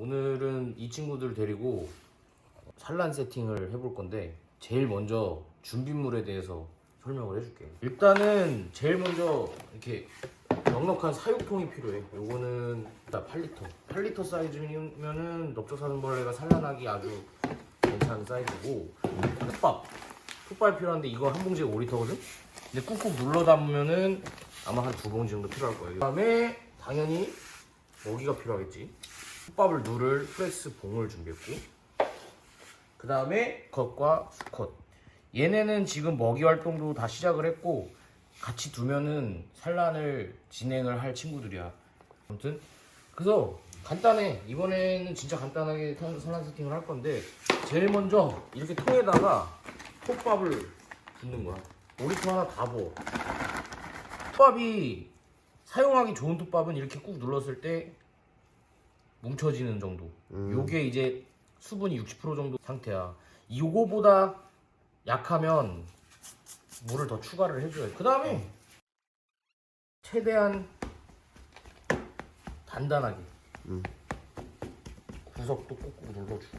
오늘은 이 친구들 데리고 산란 세팅을 해볼 건데 제일 먼저 준비물에 대해서 설명을 해줄게. 일단은 제일 먼저 이렇게 넉넉한 사육통이 필요해. 요거는 일단 8리터. 8리터 사이즈면은 넓적사슴벌레가 산란하기 아주 괜찮은 사이즈고 톱밥. 톱밥 필요한데 이거 한 봉지에 5리터거든? 근데 꾹꾹 눌러 담으면은 아마 한 두 봉지 정도 필요할 거예요. 그 다음에 당연히 먹이가 필요하겠지. 톱밥을 누를 프레스 봉을 준비했고 그 다음에 컷과 수컷. 얘네는 지금 먹이 활동도 다 시작을 했고 같이 두면은 산란을 진행을 할 친구들이야. 아무튼 그래서 간단해. 이번에는 진짜 간단하게 산- 산란 세팅을 할 건데 제일 먼저 이렇게 통에다가 톱밥을 붓는 거야. 5리터 하나 다 부어. 톱밥이 사용하기 좋은 톱밥은 이렇게 꾹 눌렀을 때 뭉쳐지는 정도. 요게 이제 수분이 60% 정도 상태야. 요거보다 약하면 물을 더 추가를 해줘야 돼. 그 다음에 최대한 단단하게 음. 구석도 꾹꾹 눌러주고.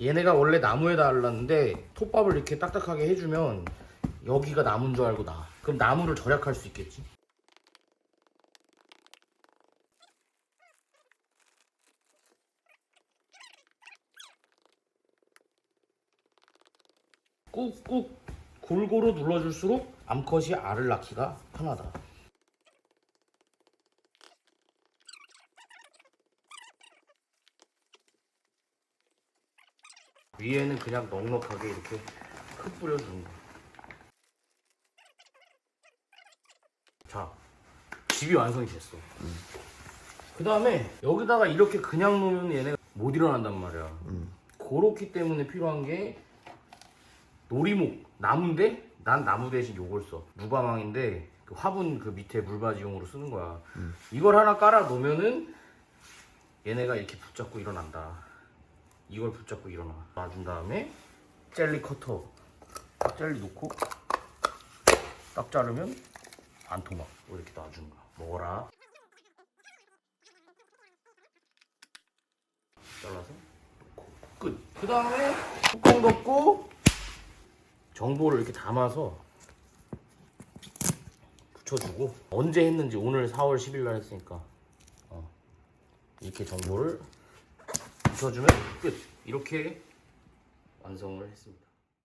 얘네가 원래 나무에다 알랐는데 톱밥을 이렇게 딱딱하게 해주면 여기가 나무인 줄 알고 나. 그럼 나무를 절약할 수 있겠지. 꾹꾹 골고루 눌러줄수록 암컷이 알을 낳기가 편하다. 위에는 그냥 넉넉하게 이렇게 흙 뿌려주는 거 자, 집이 완성이 됐어. 그 다음에 여기다가 이렇게 그냥 놓으면 얘네가 못 일어난단 말이야. 음. 그렇기 때문에 필요한 게 놀이목, 나무인데 난 나무 대신 요걸 써. 무방망인데 그 화분 그 밑에 물바지용으로 쓰는 거야. 이걸 하나 깔아 놓으면은 얘네가 이렇게 붙잡고 일어난다. 이걸 붙잡고 일어나. 놔준 다음에 젤리 커터 딱 젤리 놓고 딱 자르면 반 토막 이렇게 놔주는 거야. 먹어라. 잘라서 놓고 끝. 그 다음에 뚜껑 덮고 정보를 이렇게 담아서 붙여주고 언제 했는지 오늘 4월 10일 날 했으니까 어. 이렇게 정보를 붙여주면 끝. 이렇게 완성을 했습니다.